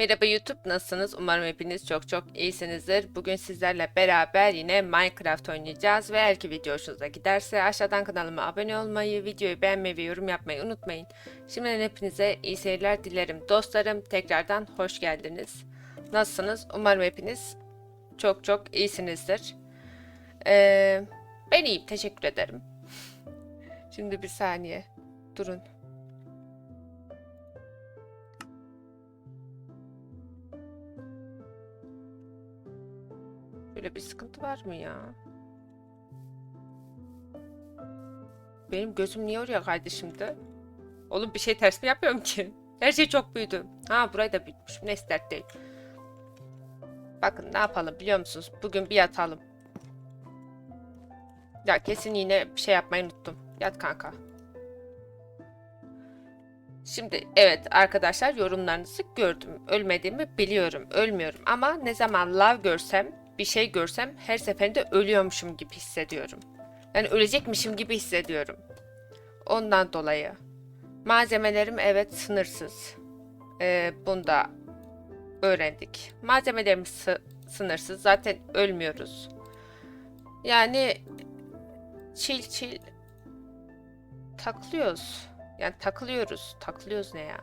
Merhaba YouTube nasılsınız? Umarım hepiniz çok çok iyisinizdir. Bugün sizlerle beraber yine Minecraft oynayacağız ve eğer ki video hoşunuza giderse aşağıdan kanalıma abone olmayı, videoyu beğenmeyi ve yorum yapmayı unutmayın. Şimdiden hepinize iyi seyirler dilerim. Dostlarım tekrardan hoş geldiniz. Nasılsınız? Umarım hepiniz çok çok iyisinizdir. Ee, ben iyiyim teşekkür ederim. Şimdi bir saniye durun. Böyle bir sıkıntı var mı ya? Benim gözüm niye oraya kaydı şimdi? Oğlum bir şey ters mi yapıyorum ki? Her şey çok büyüdü. Ha burayı da büyütmüşüm. Neyse dert değil. Bakın ne yapalım biliyor musunuz? Bugün bir yatalım. Ya kesin yine bir şey yapmayı unuttum. Yat kanka. Şimdi evet arkadaşlar yorumlarınızı gördüm. Ölmediğimi biliyorum. Ölmüyorum ama ne zaman lav görsem, bir şey görsem her seferinde ölüyormuşum gibi hissediyorum. Yani ölecekmişim gibi hissediyorum. Ondan dolayı. Malzemelerim evet sınırsız. Ee, bunu da öğrendik. Malzemelerimiz sı- sınırsız. Zaten ölmüyoruz. Yani çil çil takılıyoruz. Yani takılıyoruz. Takılıyoruz ne ya?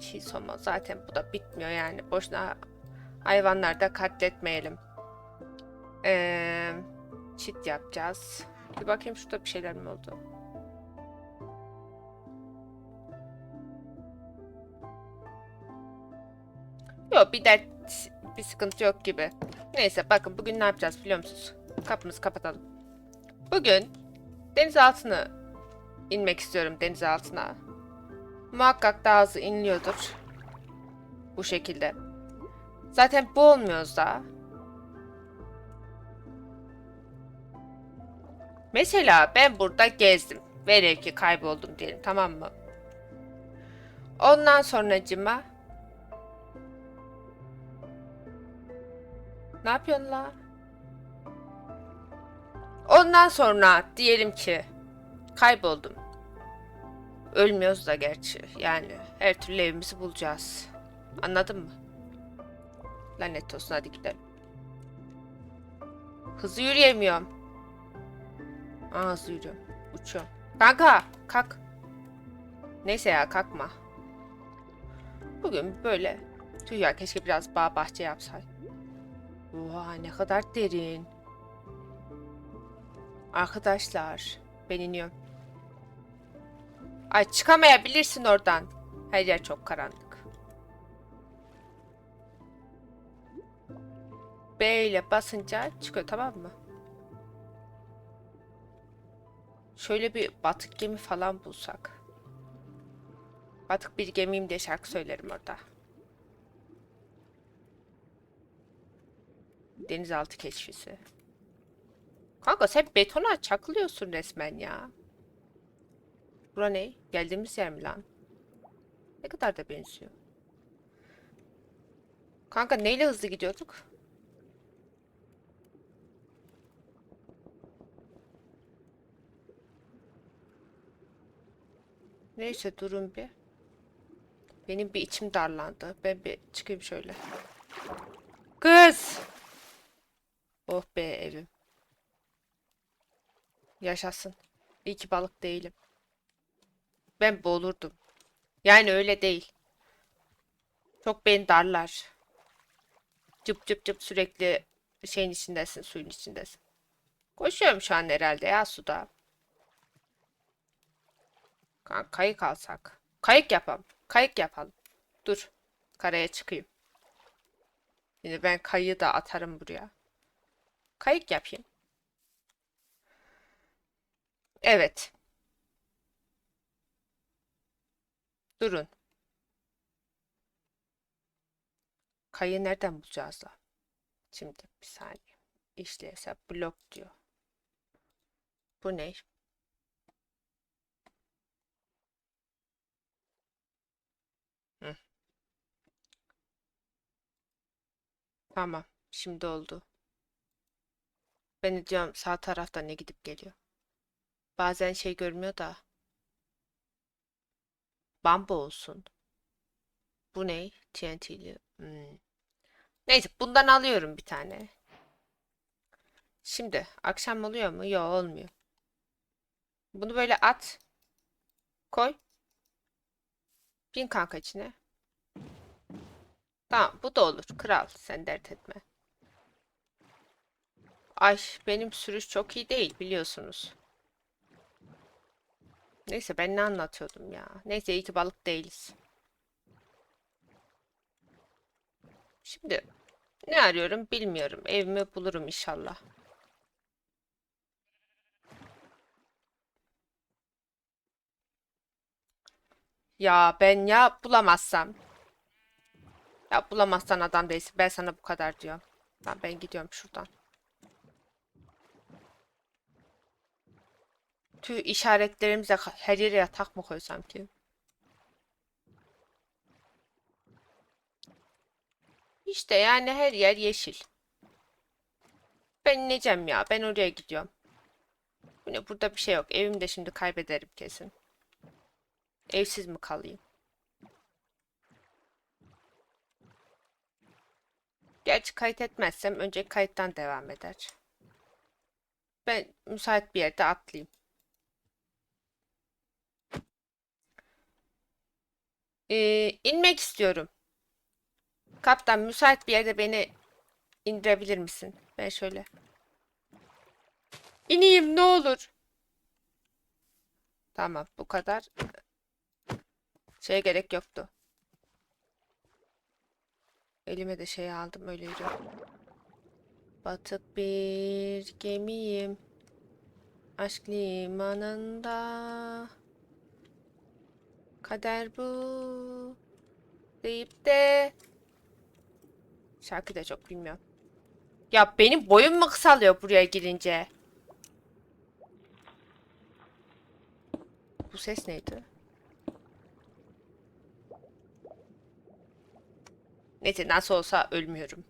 Çiğ soma zaten bu da bitmiyor yani. Boşuna hayvanları da katletmeyelim. Ee, çit yapacağız. Bir bakayım şurada bir şeyler mi oldu? Yok bir dert bir sıkıntı yok gibi. Neyse bakın bugün ne yapacağız biliyor musunuz? Kapımızı kapatalım. Bugün deniz altını inmek istiyorum deniz altına. Muhakkak daha hızlı iniliyordur. Bu şekilde. Zaten bu olmuyoruz Mesela ben burada gezdim. Velev ki kayboldum diyelim tamam mı? Ondan sonracıma Ne yapıyorsun la? Ondan sonra diyelim ki kayboldum. Ölmüyoruz da gerçi. Yani her türlü evimizi bulacağız. Anladın mı? Lanet olsun hadi gidelim. Hızlı yürüyemiyorum. Yürüyorum. Uçuyorum. Kanka kalk. Neyse ya kalkma. Bugün böyle. Tüh ya keşke biraz bağ bahçe yapsaydım. Oha ne kadar derin. Arkadaşlar ben iniyorum. Ay çıkamayabilirsin oradan. Her yer çok karanlık. B ile basınca çıkıyor tamam mı? Şöyle bir batık gemi falan bulsak. Batık bir gemiyim diye şarkı söylerim orada. Denizaltı keşfisi. Kanka sen betona çakılıyorsun resmen ya. Bura ne? Geldiğimiz yer mi lan? Ne kadar da benziyor. Kanka neyle hızlı gidiyorduk? Neyse durun bir. Benim bir içim darlandı. Ben bir çıkayım şöyle. Kız! Oh be evim. Yaşasın. İyi ki balık değilim. Ben boğulurdum. Yani öyle değil. Çok beni darlar. Cıp cıp cıp sürekli şeyin içindesin, suyun içindesin. Koşuyorum şu an herhalde ya suda. Kayık alsak. Kayık yapalım. Kayık yapalım. Dur. Karaya çıkayım. Şimdi ben kayığı da atarım buraya. Kayık yapayım. Evet. Durun. Kayığı nereden bulacağız da? Şimdi bir saniye. İşlevsel blok diyor. Bu ne? Tamam. Şimdi oldu. Ben diyorum sağ tarafta ne gidip geliyor. Bazen şey görmüyor da. Bambu olsun. Bu ne? TNT'li Hmm. Neyse bundan alıyorum bir tane. Şimdi akşam oluyor mu? Yok olmuyor. Bunu böyle at. Koy. Bin kanka içine. Tamam bu da olur. Kral sen dert etme. Ay benim sürüş çok iyi değil biliyorsunuz. Neyse ben ne anlatıyordum ya. Neyse iyi ki balık değiliz. Şimdi ne arıyorum bilmiyorum. Evimi bulurum inşallah. Ya ben ya bulamazsam. Ya bulamazsan adam değilsin. Ben sana bu kadar diyorum. Lan ben gidiyorum şuradan. Tüh işaretlerimize her yere yatak mı koysam ki? İşte yani her yer yeşil. Ben ineceğim ya. Ben oraya gidiyorum. Bu ne? Burada bir şey yok. Evimi de şimdi kaybederim kesin. Evsiz mi kalayım? Gerçi kayıt etmezsem önce kayıttan devam eder. Ben müsait bir yerde atlayayım. Ee, inmek istiyorum. Kaptan müsait bir yerde beni indirebilir misin? Ben şöyle. İneyim ne olur. Tamam bu kadar. Şeye gerek yoktu. Elime de şey aldım öyle. Batık bir gemiyim. Aşk limanında. Kader bu. Deyip de. Şarkı da çok bilmiyorum. Ya benim boyum mu kısalıyor buraya girince? Bu ses neydi? Neyse nasıl olsa ölmüyorum.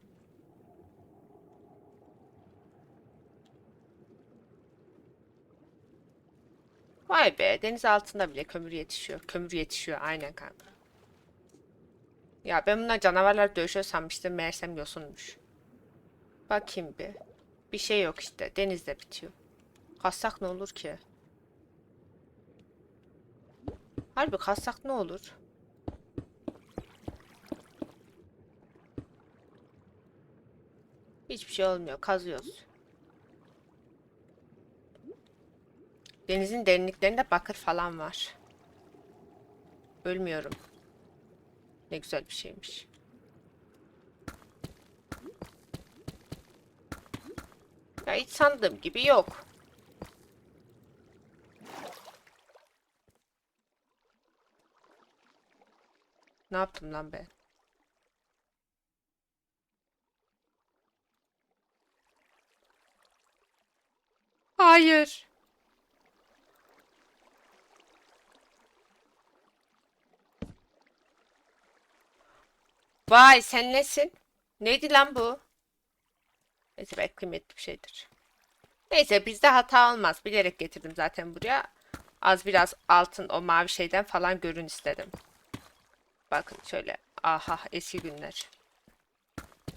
Vay be deniz altında bile kömür yetişiyor. Kömür yetişiyor aynen kanka. Ya ben bunlar canavarlar dövüşüyor sanmıştım meğersem yosunmuş. Bakayım bir. Bir şey yok işte denizde bitiyor. Kassak ne olur ki? Harbi kassak ne olur? Hiçbir şey olmuyor. Kazıyoruz. Denizin derinliklerinde bakır falan var. Ölmüyorum. Ne güzel bir şeymiş. Ya hiç sandığım gibi yok. Ne yaptım lan ben? Hayır. Vay sen nesin? Neydi lan bu? Neyse belki kıymetli bir şeydir. Neyse bizde hata olmaz. Bilerek getirdim zaten buraya. Az biraz altın o mavi şeyden falan görün istedim. Bakın şöyle. Aha eski günler.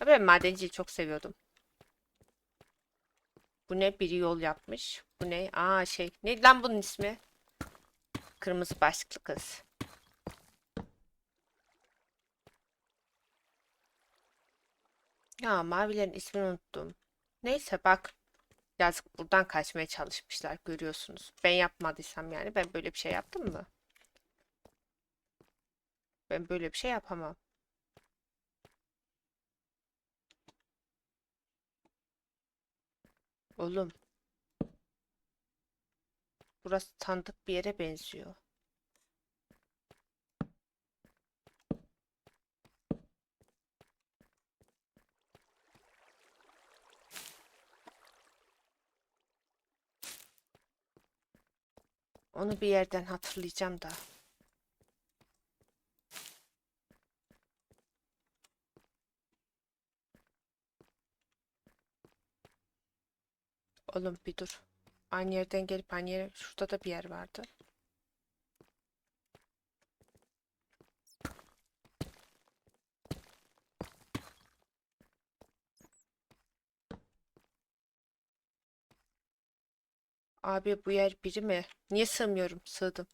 Ben madenciyi çok seviyordum. Bu ne? Biri yol yapmış. Bu ne? Aa şey. Ne lan bunun ismi? Kırmızı başlıklı kız. Ya mavilerin ismini unuttum. Neyse bak. Yazık buradan kaçmaya çalışmışlar görüyorsunuz. Ben yapmadıysam yani ben böyle bir şey yaptım mı? Ben böyle bir şey yapamam. Oğlum. Burası tanıdık bir yere benziyor. Onu bir yerden hatırlayacağım da. Oğlum bir dur. Aynı yerden gelip aynı yere. Şurada da bir yer vardı. Abi bu yer biri mi? Niye sığmıyorum? Sığdım.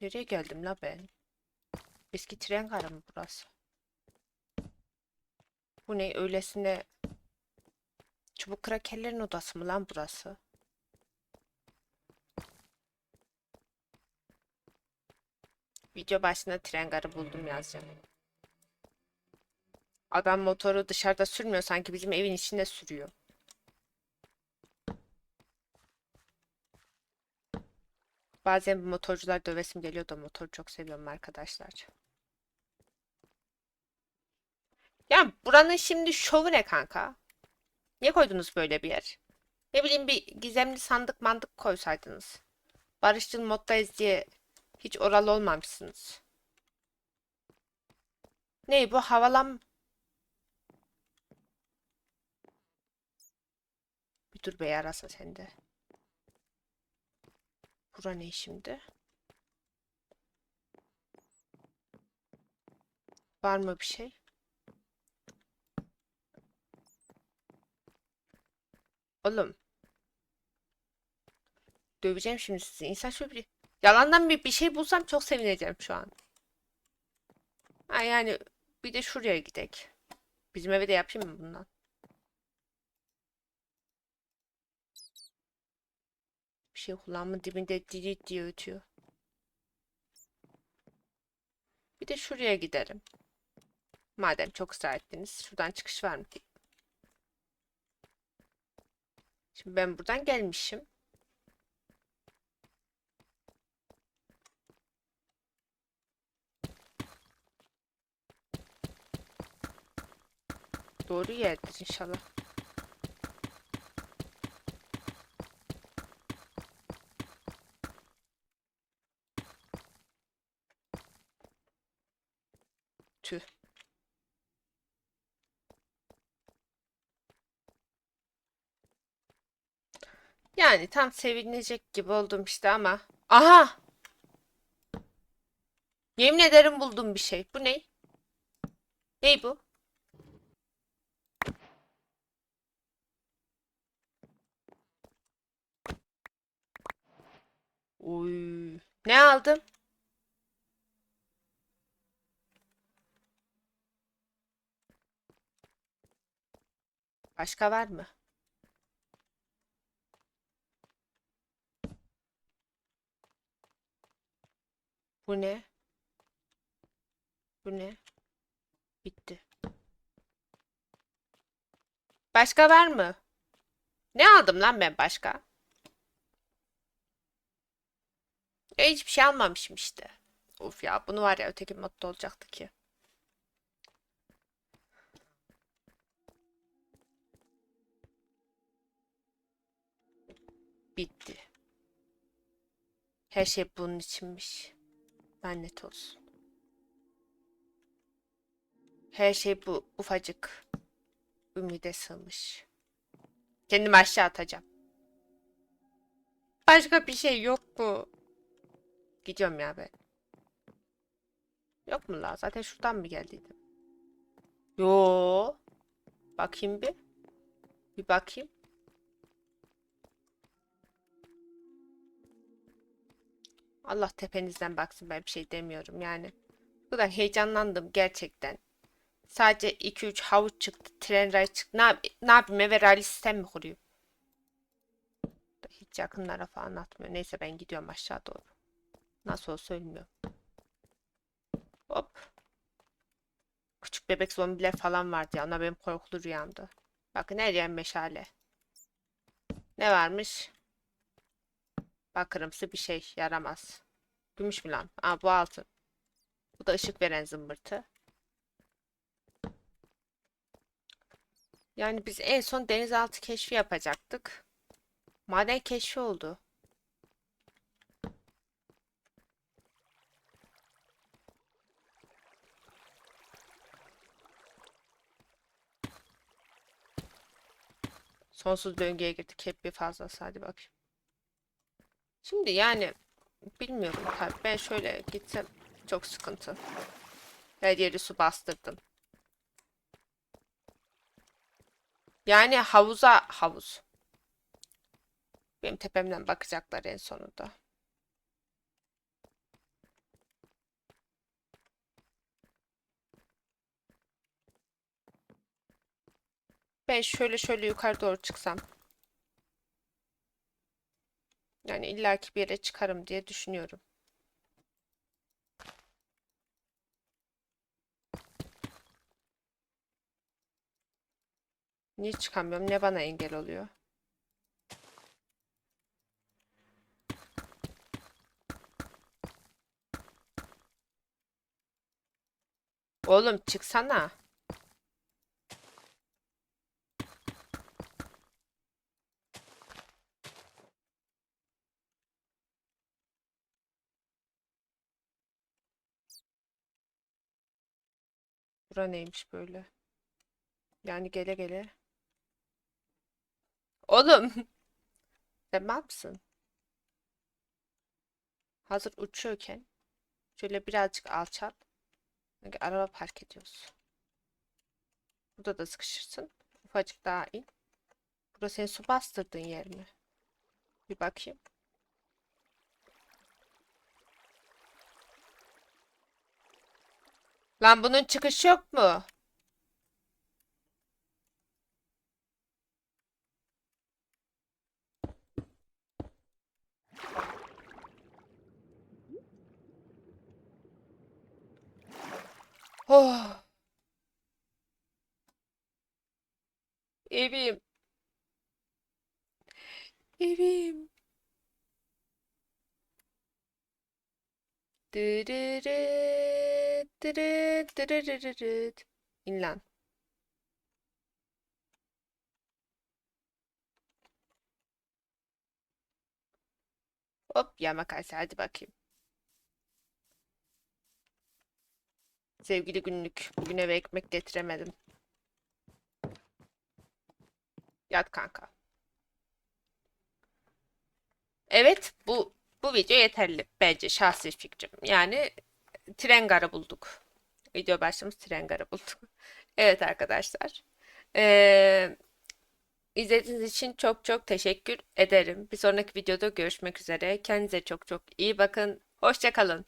Nereye geldim la ben? Eski tren garı mı burası? Bu ne öylesine çubuk krakerlerin odası mı lan burası? Video başında tren garı buldum yazacağım. Adam motoru dışarıda sürmüyor sanki bizim evin içinde sürüyor. Bazen motorcular dövesim geliyor da motoru çok seviyorum arkadaşlar. Ya buranın şimdi şovu ne kanka? Niye koydunuz böyle bir yer? Ne bileyim bir gizemli sandık mandık koysaydınız. Barışçıl moddayız diye hiç oralı olmamışsınız. Ne bu havalan... Bir dur be yarasa sende. Bura ne şimdi? Var mı bir şey? Oğlum. Döveceğim şimdi sizi. İnsan şöyle. Yalandan bir, bir şey bulsam çok sevineceğim şu an. Ha yani bir de şuraya gidek. Bizim eve de yapayım mı bundan? Bir şey kullanma dibinde diri diye ötüyor. Bir de şuraya giderim. Madem çok ısrar ettiniz. Şuradan çıkış var mı? Şimdi ben buradan gelmişim. Doğru yerdir inşallah. Tüh. Yani tam sevinecek gibi oldum işte ama. Aha! Yemin ederim buldum bir şey. Bu ne? Ney bu? Uy. Ne aldım? Başka var mı? Bu ne? Bu ne? Bitti. Başka var mı? Ne aldım lan ben başka? E, hiçbir şey almamışım işte. Of ya bunu var ya öteki modda olacaktı ki. Bitti. Her şey bunun içinmiş. Lanet olsun. Her şey bu ufacık ümide sığmış. Kendimi aşağı atacağım. Başka bir şey yok mu? Gidiyorum ya ben. Yok mu la? Zaten şuradan mı geldiydim? Yo. Bakayım bir. Bir bakayım. Allah tepenizden baksın ben bir şey demiyorum yani. Bu kadar heyecanlandım gerçekten. Sadece 2-3 havuç çıktı. Tren ray çıktı. Ne, ne yapayım eve raylı sistem mi kurayım? Hiç yakınlara falan atmıyor. Neyse ben gidiyorum aşağı doğru. Nasıl olsa ölmüyor. Hop. Küçük bebek zombiler falan vardı ya. Onlar benim korkulu rüyamdı. Bakın her yer meşale. Ne varmış? Bakırımsı bir şey yaramaz. Gümüş mü lan? Aa bu altın. Bu da ışık veren zımbırtı. Yani biz en son denizaltı keşfi yapacaktık. Maden keşfi oldu. Sonsuz döngüye girdik. Hep bir fazlası. Hadi bakayım. Şimdi yani bilmiyorum tabii. Ben şöyle gitsem çok sıkıntı. Her yeri su bastırdım. Yani havuza havuz. Benim tepemden bakacaklar en sonunda. Ben şöyle şöyle yukarı doğru çıksam. Yani illaki bir yere çıkarım diye düşünüyorum. Niye çıkamıyorum? Ne bana engel oluyor? Oğlum çıksana. Bura neymiş böyle? Yani gele gele. Oğlum. Mal mısın? Hazır uçuyorken şöyle birazcık alçal. Sanki araba park ediyoruz. Burada da sıkışırsın. Ufacık daha in. Burası senin su bastırdığın yer mi? Bir bakayım. Lan bunun çıkışı yok mu? Oh. Evim. Evim. Dırırıt, dırırıt, dırırırıt. İn lan. Hop yama kaysa hadi bakayım. Sevgili günlük. Bugün eve ekmek getiremedim. Yat kanka. Evet bu bu video yeterli bence şahsi fikrim. Yani tren garı bulduk. Video başlığımız tren garı bulduk. Evet arkadaşlar. Ee, izlediğiniz için çok çok teşekkür ederim. Bir sonraki videoda görüşmek üzere. Kendinize çok çok iyi bakın. Hoşça kalın.